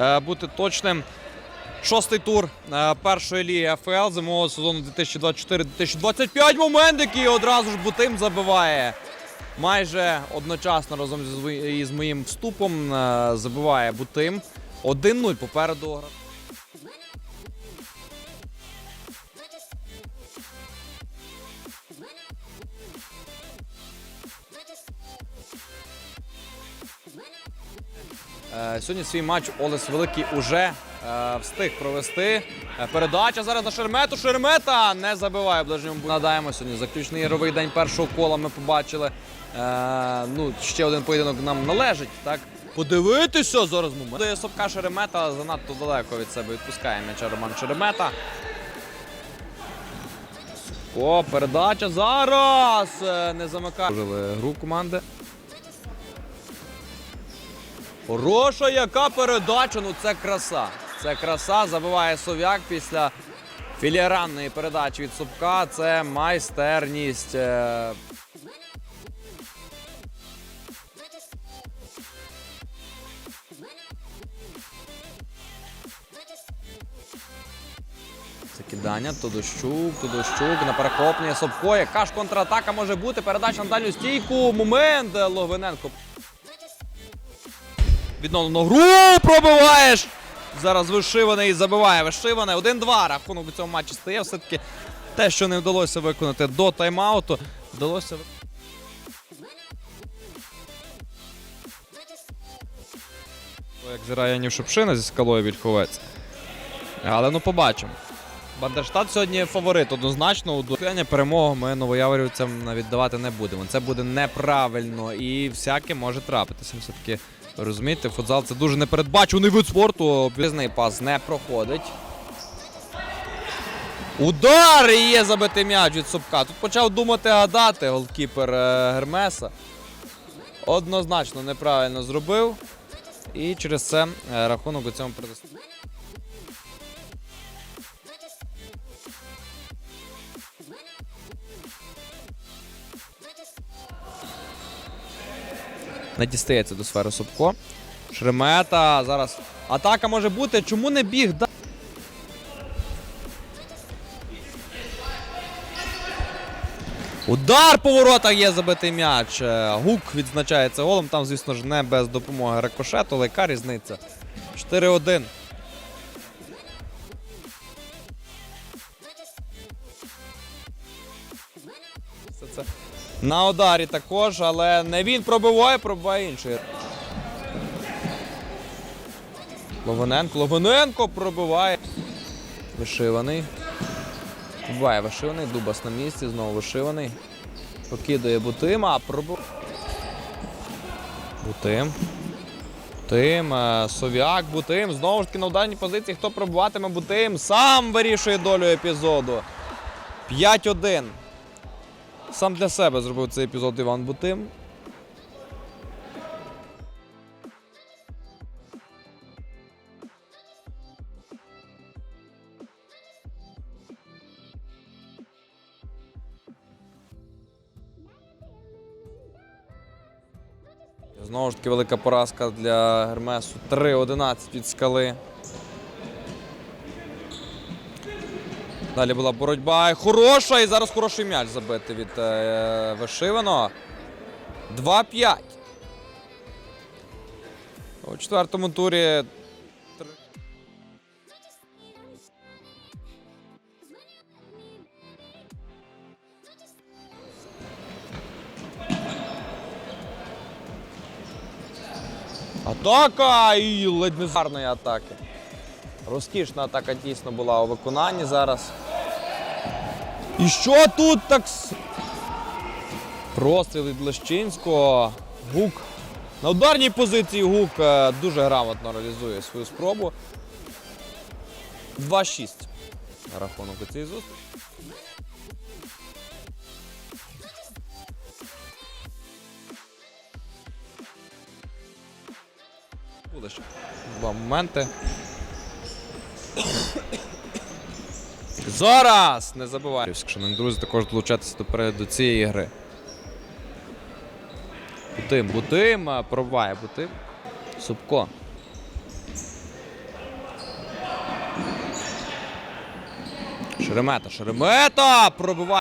е, бути точним. Шостий тур е, першої ліги АФЛ зимового сезону 2024-2025. Момент, який одразу ж Бутим забиває. Майже одночасно разом із моїм вступом е, забиває Бутим. 1-0 попереду. Сьогодні свій матч Олес Великий уже е, встиг провести. Е, Передача зараз на Шермету. Шермета не забиває ближньому бою. Нагадаємо, сьогодні заключний ігровий день першого кола ми побачили. Е, ну, ще один поєдинок нам належить. Так? Подивитися зараз момент. Собка Шеремета занадто далеко від себе відпускає м'яча Роман Шеремета. О, передача зараз! Е, Не замикає. Жили гру команди. Хороша яка передача, ну це краса. Це краса. Забиває Сов'як після філіаранної передачі від Собка. Це майстерність. Е, Закидання, Тодощук, Тодощук на перехоплення Собко. Яка ж контратака може бути? Передача на дальню стійку. Момент. е, Логвиненко Відновлено гру пробиваєш. Зараз вишиваний забиває вишиване. 1-2 рахунок у цьому матчі стає. Все-таки те, що не вдалося виконати до тайм-ауту, вдалося Як зіграє Янів Шепшина зі скалою Вільховець. Але ну побачимо. Бандерштат сьогодні фаворит однозначно. У питання перемогу ми новояворівцям віддавати не будемо. Це буде неправильно і всяке може трапитися. Все-таки розумієте, футзал це дуже непередбачуваний вид спорту. Обвізний пас не проходить. Удар і є забитий м'яч від Собка. Тут почав думати гадати голкіпер е, Гермеса. Однозначно неправильно зробив. І через це е, рахунок у цьому предоставив. Не дістається до сфери Собко. Шремета. Зараз атака може бути. Чому не біг? Удар по воротах є забитий м'яч. Е, Гук відзначається голом. Там, звісно ж, не без допомоги рикошету, але яка різниця? 4-1. Все це на ударі також, але не він пробиває, пробиває інший. Ловоненко, Ловоненко пробиває. Вишиваний. Буває вишиваний, Дубас на місці, знову вишиваний. Покидує Бутима, пробив. Бутим. Бутим, е, Сов'як, Бутим. Знову ж таки на ударній позиції. Хто пробуватиме Бутим? Сам вирішує долю епізоду. 5-1. Сам для себе зробив цей епізод Іван Бутим. Знову ж таки велика поразка для Гермесу. 3-11 від скали. Далі була боротьба. Хороша. І зараз хороший м'яч забити від е, Вишиваного. 2-5. У четвертому турі. Атака! І ледь не атаки. Розкішна атака дійсно була у виконанні зараз. І що тут так? Простріл від Лещинського. Гук. На ударній позиції Гук е, дуже грамотно реалізує свою спробу. 2-6 рахунок у цій зустрічі. Буде ще два моменти. Зараз! Не забувай! Шановні друзі, також долучатися до до цієї гри. Бутим, бутим, е, пробиває бутим. Супко. Шеремета, Шеремета! Пробиває!